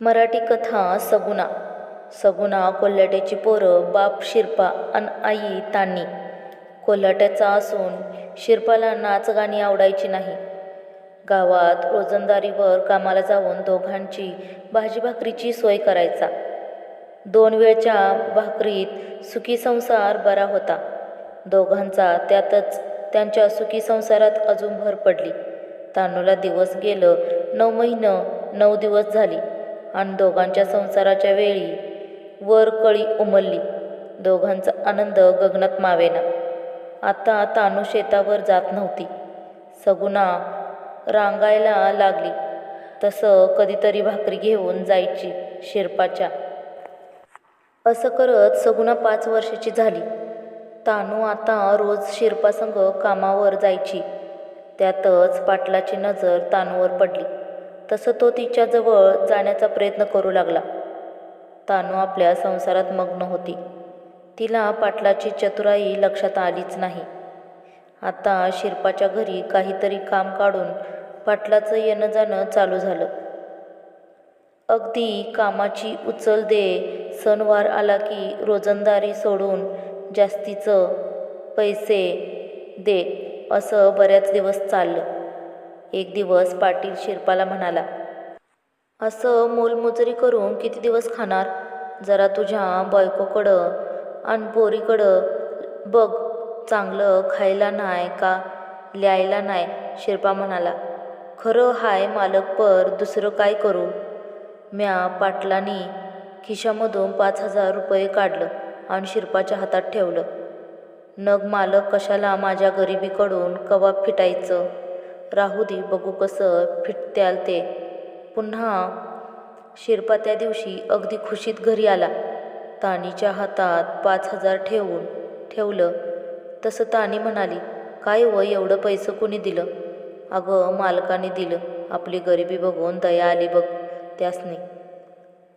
मराठी कथा सगुणा. सगुणा कोल्हाट्याची पोरं बाप शिरपा अन आई तान्ही. कोल्हाट्याचा असून शिरपाला नाच गाणी आवडायची नाही. गावात रोजंदारीवर कामाला जाऊन दोघांची भाजी भाकरीची सोय करायचा. दोन वेळच्या भाकरीत सुखी संसार बरा होता. दोघांचा त्यातच त्यांच्या सुखी संसारात अजून भर पडली. तानूला दिवस गेलं नऊ महिनं नऊ दिवस झाली. आणि दोघांच्या संसाराच्या वेळी वर कळी उमलली. दोघांचा आनंद गगनात मावेना. आता तानू शेतावर जात नव्हती. सगुणा रांगायला लागली. तसं कधीतरी भाकरी घेऊन जायची शिरपाच्या. असं करत सगुणा पाच वर्षाची झाली. तानू आता रोज शिरपासंग कामावर जायची. त्यातच पाटलाची नजर तानूवर पडली. तसं तो तिच्याजवळ जाण्याचा प्रयत्न करू लागला. तानू आपल्या संसारात मग्न होती. तिला पाटलाची चतुराई लक्षात आलीच नाही. आता शिरपाच्या घरी काहीतरी काम काढून पाटलाचं येणं जाणं चालू झालं. अगदी कामाची उचल दे सणवार आला की रोजंदारी सोडून जास्तीचं पैसे दे असं बऱ्याच दिवस चाललं. एक दिवस पाटील शिरपाला म्हणाला असं मोलमजुरी करून किती दिवस खाणार? जरा तुझ्या बायकोकडं आणि पोरीकडं बघ चांगलं खायला नाही का लिहायला नाही शिरपा म्हणाला. खरं हाय मालक पर दुसरं काय करू? म्या पाटलानी खिशामधून पाच हजार रुपये काढलं आणि शिरपाच्या हातात ठेवलं. नग मालक कशाला माझ्या गरिबीकडून कवाब फिटायचं? राहू दे बघू कसं फिटत्याल ते. पुन्हा शिरपा त्या दिवशी अगदी खुशीत घरी आला. तानीच्या हातात पाच हजार ठेवून ठेवलं. तसं तानी म्हणाली काय व एवढं पैसं कुणी दिलं? अगं मालकाने दिलं. आपली गरिबी बघून दया आली बघ त्यासनी.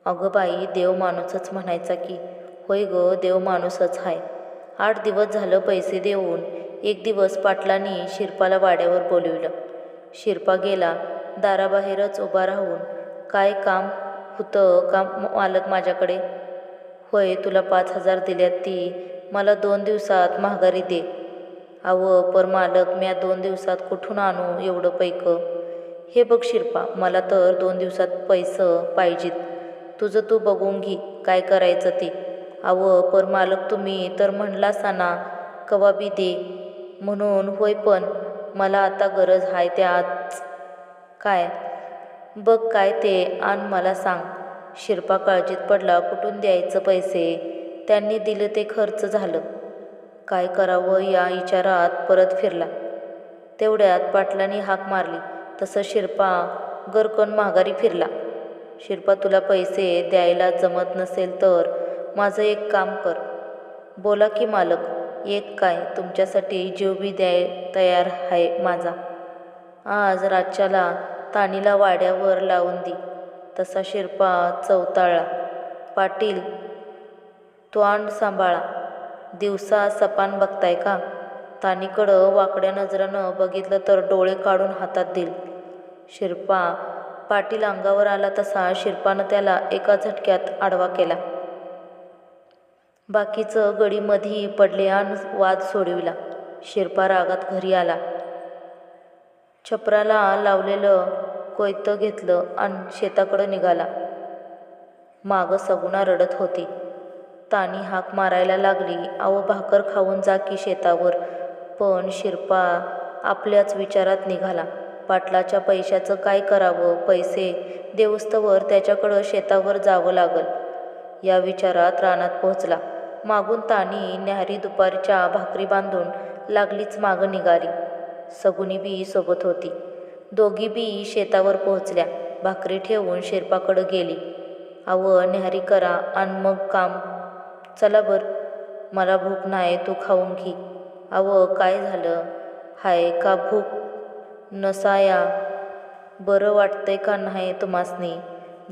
अगं बाई देव माणूसच म्हणायचा की होय ग देव माणूसच आहे आठ दिवस झालं पैसे देऊन एक दिवस पाटलांनी शिरपाला वाड्यावर बोलविलं. शिरपा गेला दाराबाहेरच उभा राहून काय काम होतं का मालक माझ्याकडे? होय तुला पाच हजार दिल्यात ती मला दोन दिवसात महागारी दे. अव पर मालक म्या दोन दिवसात कुठून आणू एवढं पैकं? हे बघ शिरपा मला तर दोन दिवसात पैसं पाहिजेत. तुझं तू बघून घे काय करायचं ते. अव पर मालक तुम्ही तर म्हणलासा ना कवाबी दे. म्हणून होय पण मला आता गरज आहे त्याच काय? बघ काय ते आण मला सांग. शिरपा काळजीत पडला कुठून द्यायचं पैसे? त्यांनी दिलं ते खर्च झालं. काय करावं या विचारात परत फिरला. तेवढ्यात पाटलांनी हाक मारली. तसं शिरपा गरकन माघारी फिरला. शिरपा तुला पैसे द्यायला जमत नसेल तर माझं एक काम कर. बोला की मालक. एक काय? तुमच्यासाठी जीव बी द्याय तयार आहे माझा. आज रातच्याला तानीला वाड्यावर लावून दे. तसा शिरपा चौताळला पाटील त्वांड सांभाळा. दिवसा सपान बघताय का? तानीकडं वाकड्या नजरानं बघितलं तर डोळे काढून हातात देईल. शिरपा पाटील अंगावर आला तसा शिरपानं त्याला एका झटक्यात आडवा केला. बाकीचं गडीमध्ये पडले आणि वाद सोडविला. शिरपा रागात घरी आला. छपराला लावलेलं कोयतं घेतलं आणि शेताकडं निघाला. मागं सगुणा रडत होती. तानी हाक मारायला लागली अव भाकर खाऊन जा की शेतावर. पण शिरपा आपल्याच विचारात निघाला. पाटलाच्या पैशाचं काय करावं? पैसे देवस्तवर त्याच्याकडं शेतावर जावं लागल. या विचारात रानात पोहोचला. मागून तानी न्याहारी दुपारच्या भाकरी बांधून लागलीच मागं निघाली सगुनी बी सोबत होती. दोघी बी शेतावर पोहोचल्या. भाकरी ठेवून शेरपाकडं गेली. आव न्याहारी करा आणि मग काम. चला बर. मला भूक नाही तू खाऊन घे. आव काय झालं? हाय का भूक? नसाया. बरं वाटतंय का नाही तुम्हासनी?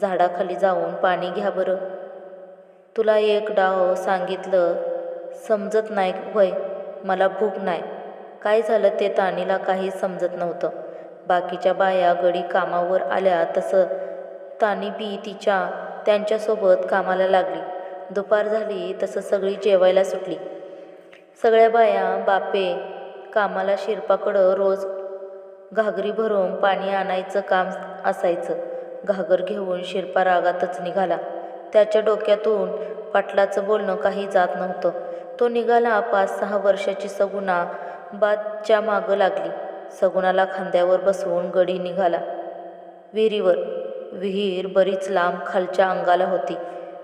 झाडाखाली जाऊन पाणी घ्या बरं. तुला एक डाव सांगितलं समजत नाही होय मला भूक नाही. काय झालं ते तानीला काही समजत नव्हतं. बाकीच्या बाया गडी कामावर आल्या तसं तानी बी तिच्या त्यांच्यासोबत कामाला लागली. दुपार झाली तसं सगळी जेवायला सुटली. सगळ्या बाया बापे कामाला शिरपाकडं रोज घागरी भरून पाणी आणायचं काम असायचं. घागर घेऊन शिरपा रागातच निघाला. त्याच्या डोक्यातून पाटलाचं बोलणं काही जात नव्हतं. तो निघाला पाच सहा वर्षाची सगुणा बादच्या मागं लागली. सगुणाला खांद्यावर बसवून गडी निघाला. विहिरीवर. विहीर बरीच लांब खालच्या अंगाला होती.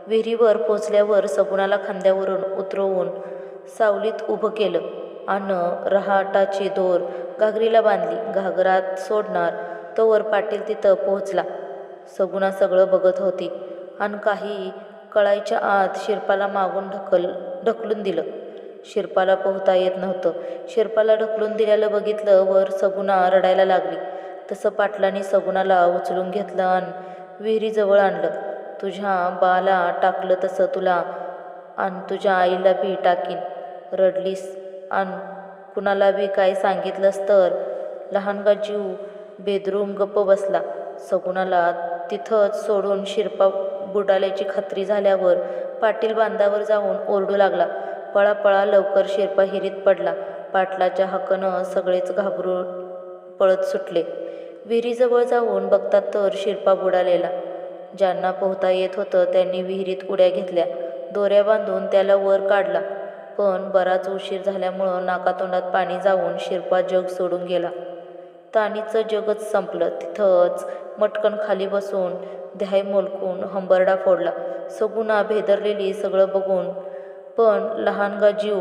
विहिरीवर पोचल्यावर सगुणाला खांद्यावरून उतरवून सावलीत उभं केलं. आणि रहाटाची दोर घागरीला बांधली. घागरात सोडणार तोवर पाटील तिथं पोहोचला. सगुणा सगळं बघत होती. आणि काही कळायच्या आत शिरपाला मागून ढकल ढकलून दिलं. शिरपाला पोहता येत नव्हतं. शिरपाला ढकलून दिल्याला बघितलं वर सगुणा रडायला लागली. तसं पाटलाने सगुणाला उचलून घेतलं आणि विहिरीजवळ आणलं. तुझ्या बाला टाकलं तसं तुला आणि तुझ्या आईला बी टाकीन. रडलीस आणि कुणाला बी काय सांगितलंस तर लहानगा जीव बेदरूम गप्प बसला. सगुणाला तिथंच सोडून शिरपा बुडाल्याची खात्री झाल्यावर पाटील बांधावर जाऊन ओरडू लागला. पळा पळा लवकर शेर्पा हिरीत पडला. पाटलाच्या हक्कनं सगळेच घाबरून पळत सुटले. विहिरीजवळ जाऊन बघतात तर शिरपा बुडालेला. ज्यांना पोहता येत होतं त्यांनी विहिरीत उड्या घेतल्या. दोऱ्या बांधून त्याला वर काढला. पण बराच उशीर झाल्यामुळं नाकातोंडात पाणी जाऊन शिरपा जग सोडून गेला. तानीचं जगच संपलं. तिथंच मटकन खाली बसून ध्याय मोलकून हंबरडा फोडला. सगुणा भेदरलेली सगळं बघून. पण लहानगा जीव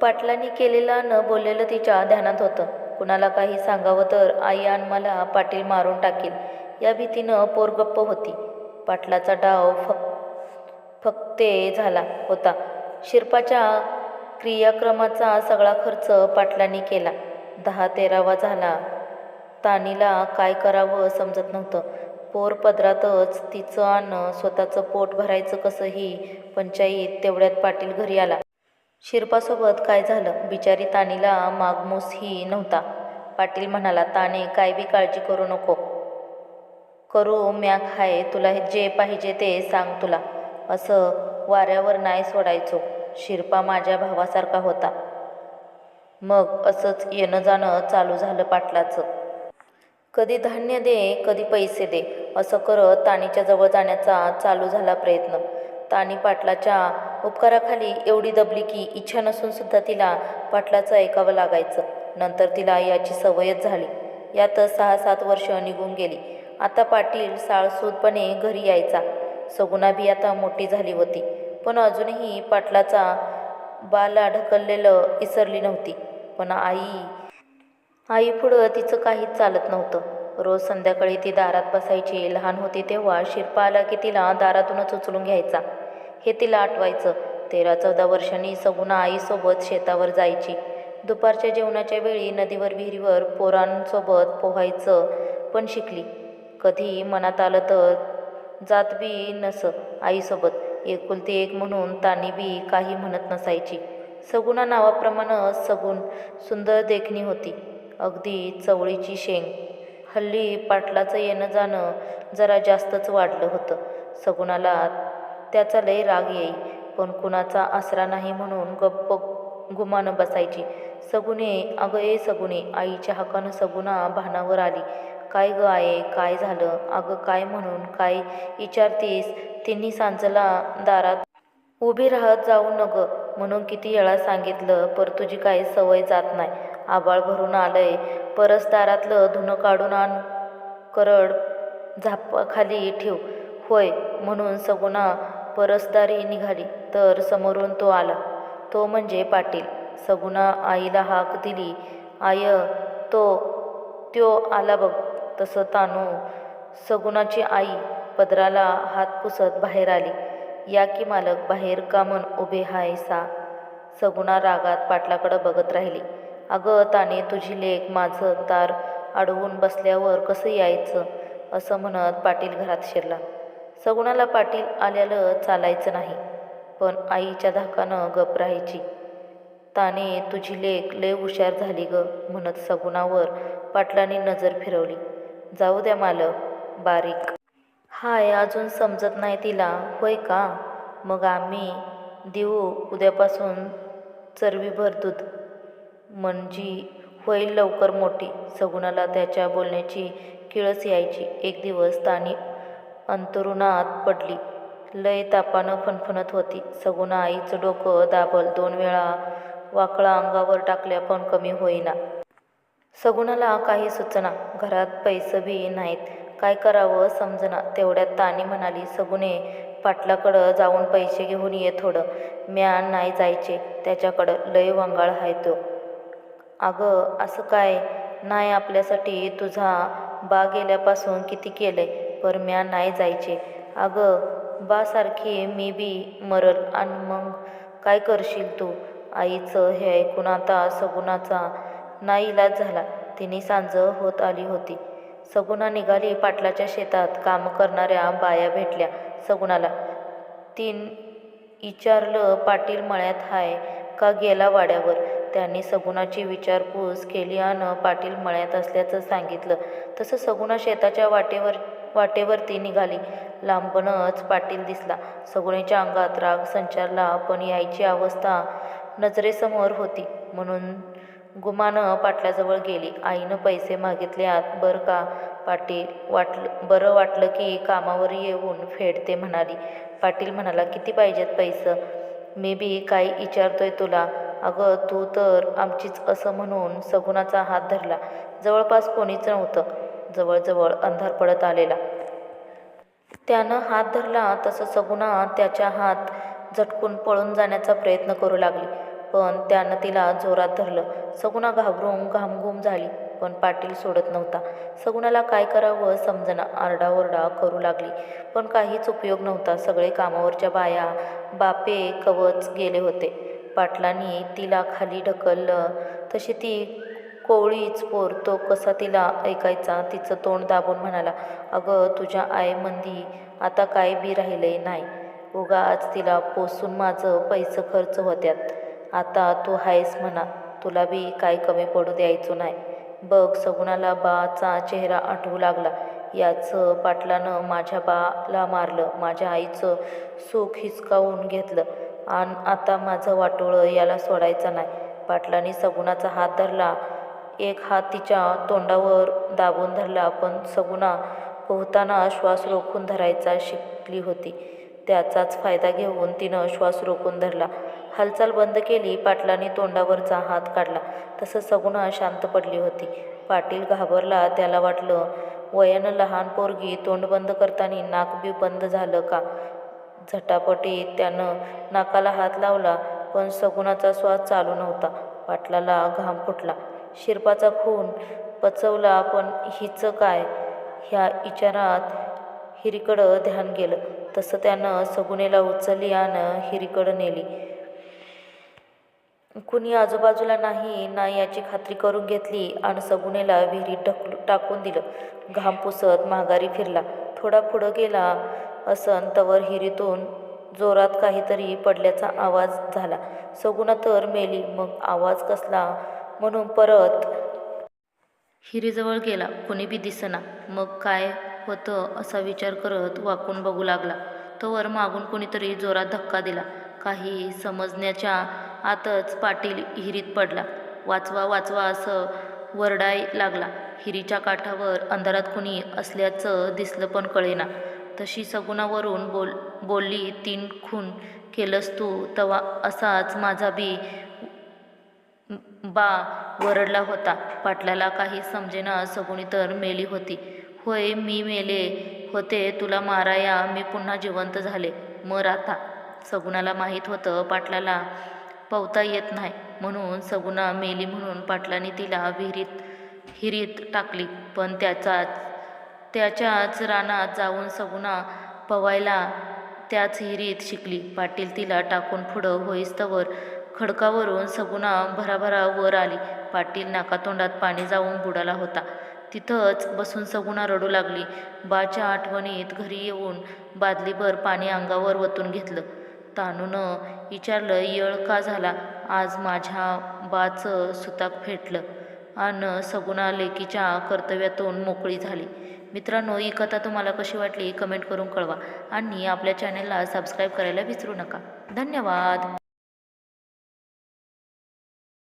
पाटलांनी केलेला न बोललेलं तिच्या ध्यानात होतं. कुणाला काही सांगावं तर आई आणि मला पाटील मारून टाकेल. या भीतीनं पोर गप्प होती. पाटलाचा डाव फक फक्ते झाला होता. शिरपाच्या क्रियाक्रमाचा सगळा खर्च पाटलांनी केला. दहा तेरावा झाला. तानीला काय करावं समजत नव्हतं. पोर पदरातच तिचं अन्न स्वतःचं पोट भरायचं कसंही पंचाईत तेवढ्यात पाटील घरी आला. शिरपासोबत काय झालं? बिचारी तानीला मागमूसही नव्हता. पाटील म्हणाला ताने काय बी काळजी करू नको. करू म्या खाय तुला जे पाहिजे ते सांग तुला. असं वाऱ्यावर नाही सोडायचो. शिरपा माझ्या भावासारखा होता. मग असंच येणं जाणं चालू झालं पाटलाचं. कधी धान्य दे कधी पैसे दे असं करत ताणीच्या जवळ जाण्याचा चालू झाला प्रयत्न. ताणी पाटलाच्या उपकाराखाली एवढी दबली की इच्छा नसून सुद्धा तिला पाटलाचं ऐकावं लागायचं. नंतर तिला याची सवयच झाली. यातच सहा सात वर्ष निघून गेली. आता पाटील साळसूदपणे घरी यायचा. सगुणा बी आता मोठी झाली होती. पण अजूनही पाटलाचा बाला ढकललेलं इसरली नव्हती. पण आई आई पुढं तिचं काहीच चालत नव्हतं. रोज संध्याकाळी ती दारात बसायची. लहान होती तेव्हा शिरपा आला की तिला दारातूनच उचलून घ्यायचा. हे तिला आठवायचं. तेरा चौदा वर्षांनी सगुणा आईसोबत शेतावर जायची. दुपारच्या जेवणाच्या वेळी नदीवर विहिरीवर पोरांसोबत पोहायचं पण शिकली. कधी मनात आलं तर जात बी नसं आईसोबत. एकुलती एक म्हणून तानी बी काही म्हणत नसायची. सगुणा नावाप्रमाणं सगुण सुंदर देखणी होती. अगदी चवळीची शेंग. हल्ली पाटलाचं येणं जाणं जरा जास्तच वाढलं होतं. सगुणाला त्याचा लय राग येई पण कुणाचा आसरा नाही म्हणून गप्प गुमानं बसायची. सगुणे अगं ए सगुणे आईच्या हकानं सगुणा भानावर आली. काय ग आहे काय झालं? अगं काय म्हणून काय विचारतीस तिन्ही सांजला दारात उभी राहत जाऊ नग. म्हणून किती वेळा सांगितलं पर तुझी काही सवय जात नाही. आबाळ भरून आलंय. परस दारातलं धुणं काढून आण करड झापाखाली ठेव. होय म्हणून सगुणा परसदारी निघाली तर समोरून तो आला. तो म्हणजे पाटील. सगुणा आईला हाक दिली. आय तो त्यो आला बघ. तसं तानू सगुणाची आई पदराला हात पुसत बाहेर आली. या की मालक बाहेर का मन उभे हाय सा? सगुणा रागात पाटलाकडं बघत राहिली. अगं ताने तुझी लेक माझं दार अडवून बसल्यावर कसं यायचं? असं म्हणत पाटील घरात शिरला. सगुणाला पाटील आल्यालं चालायचं नाही पण आईच्या धाकानं गप राहायची. ताने तुझी लेक लय हुशार झाली ग म्हणत सगुणावर पाटलांनी नजर फिरवली. जाऊ द्या मालक बारीक. हाय अजून समजत नाही तिला होय का? मग आम्ही देऊ उद्यापासून चरवीभर दूध. म्हणजे होईल लवकर मोठी. सगुणाला त्याच्या बोलण्याची किळस यायची. एक दिवस तानी अंतरुणात पडली. लय तापानं फणफणत होती. सगुणा आईचं डोकं दाबल. दोन वेळा वाकळा अंगावर टाकल्या पण कमी होईना. सगुणाला काही सुचना. घरात पैसे बी नाहीत. काय करावं समजना. तेवढ्यात तानी म्हणाली सगुणे पाटलाकडं जाऊन पैसे घेऊन ये थोडं. म्या नाही जायचे. त्याच्याकडं लय वंगाळ हाय तो. अगं असं काय? नाही आपल्यासाठी तुझा बा गेल्यापासून किती केलंय? पर म्या नाही जायचे. अगं बासारखी मी बी मरल आणि मग काय करशील तू? आईचं हे ऐकून आता सगुणाचा नाईलाज झाला. तिने सांज होत आली होती. सगुणा निघाली पाटलाच्या शेतात. काम करणाऱ्या बाया भेटल्या सगुणाला. तीन विचारलं पाटील मळ्यात हाय का गेला वाड्यावर? त्यांनी सगुणाची विचारपूस केली आणि पाटील मळ्यात असल्याचं सांगितलं. तसं सगुणा शेताच्या वाटेवर वाटेवरती निघाली. लांबूनच पाटील दिसला. सगुणेच्या अंगात राग संचारला पण यायची अवस्था नजरेसमोर होती. म्हणून गुमानं पाटलाजवळ गेली. आईनं पैसे मागितल्यात. बरं का पाटील? वाटलं बरं वाटलं की कामावर येऊन फेडते म्हणाली. पाटील म्हणाला किती पाहिजेत पैसं? मी बी काही विचारतोय तुला. अगं तू तर आमचीच असं म्हणून सगुणाचा हात धरला. जवळपास कोणीच नव्हतं. जवळजवळ अंधार पडत आलेला. त्यानं हात धरला तसं सगुणा त्याच्या हात झटकून पळून जाण्याचा प्रयत्न करू लागली. पण त्यानं तिला जोरात धरलं. सगुणा घाबरून घामघूम झाली पण पाटील सोडत नव्हता. सगुणाला काय करावं समजना आरडाओरडा करू लागली. पण काहीच उपयोग नव्हता. सगळे कामावरच्या बाया बापे कवच गेले होते. पाटलांनी तिला खाली ढकललं. तशी ती कोवळीच पोर तो कसा तिला ऐकायचा तिचं तोंड दाबून म्हणाला अगं तुझ्या आईमंदी आता काय बी राहिलंय नाही. उगा आज तिला पोसून माझं पैसे खर्च होत्यात. आता तू आहेस म्हणा तुला बी काय कमी पडू द्यायचो नाही. बघ सगुणाला बाचा चेहरा आठवू लागला. याचं पाटलानं माझ्या बाला मारलं माझ्या आईचं सुख हिसकावून घेतलं. आणि आता माझं वाटोळं याला सोडायचं नाही. पाटलाने सगुणाचा हात धरला. एक हात तिच्या तोंडावर दाबून धरला पण सगुणा पोहताना श्वास रोखून धरायचा शिकली होती. त्याचाच फायदा घेऊन तिनं श्वास रोखून धरला. हालचाल बंद केली पाटलाने तोंडावरचा हात काढला. तसं सगुणा शांत पडली होती. पाटील घाबरला त्याला वाटलं वयानं लहान पोरगी तोंड बंद करताना नाक बी बंद झालं का? झटापटीत त्यानं नाकाला हात लावला पण सगुणाचा श्वास चालू नव्हता. पाटलाला घाम फुटला. शिरपाचा खून पचवला पण हिचं काय? ह्या विचारात हिरीकडं ध्यान गेलं. तसं त्यानं सगुणेला उचलली आणि हिरीकडं नेली. कुणी आजूबाजूला नाही ना याची खात्री करून घेतली आणि सगुणेला विहिरीत ढकलू टाकून दिलं. घाम पुसत माघारी फिरला. थोडा पुढं गेला असन तवर हिरीतून जोरात काहीतरी पडल्याचा आवाज झाला. सगुणा तर मेली मग आवाज कसला? म्हणून परत हिरीजवळ गेला. कुणी बी दिसना. मग काय होतं असा विचार करत वाकून बघू लागला. तोवर मागून कुणीतरी जोरात धक्का दिला. काही समजण्याच्या आतच पाटील हिरीत पडला. वाचवा वाचवा असं वरडाय लागला. हिरीच्या काठावर अंधारात कुणी असल्याचं दिसलं पण कळेना. तशी सगुणावरून बोल बोलली तीन खून केलंस तू तवा असाच माझा बी बा वरडला होता. पाटलाला काही समजेना सगुणी तर मेली होती. होय मी मेले होते तुला माराया मी पुन्हा जिवंत झाले. मर आता. सगुणाला माहीत होतं पाटलाला पवता येत नाही. म्हणून सगुणा मेली म्हणून पाटलाने तिला विहिरीत हिरीत टाकली. पण त्याचाच त्याच्याच रानात जाऊन सगुणा पवायला त्याच हिरीत शिकली. पाटील तिला टाकून पुढं होईस्तवर खडकावरून सगुणा भराभरा वर आली. पाटील नाकातोंडात पाणी जाऊन बुडाला होता. तिथंच बसून सगुणा रडू लागली. बाच्या आठवणीत घरी येऊन बादलीभर पाणी अंगावर वतून घेतलं. तानूनं विचारलं येळ का झाला? आज माझ्या बाचं सुताक फेटलं. आणि सगुणा लेकीच्या कर्तव्यातून मोकळी झाली. मित्रांनो ही कथा तुम्हाला कशी वाटली कमेंट करून कळवा आणि आपल्या चॅनेलला सबस्क्राईब करायला विसरू नका. धन्यवाद!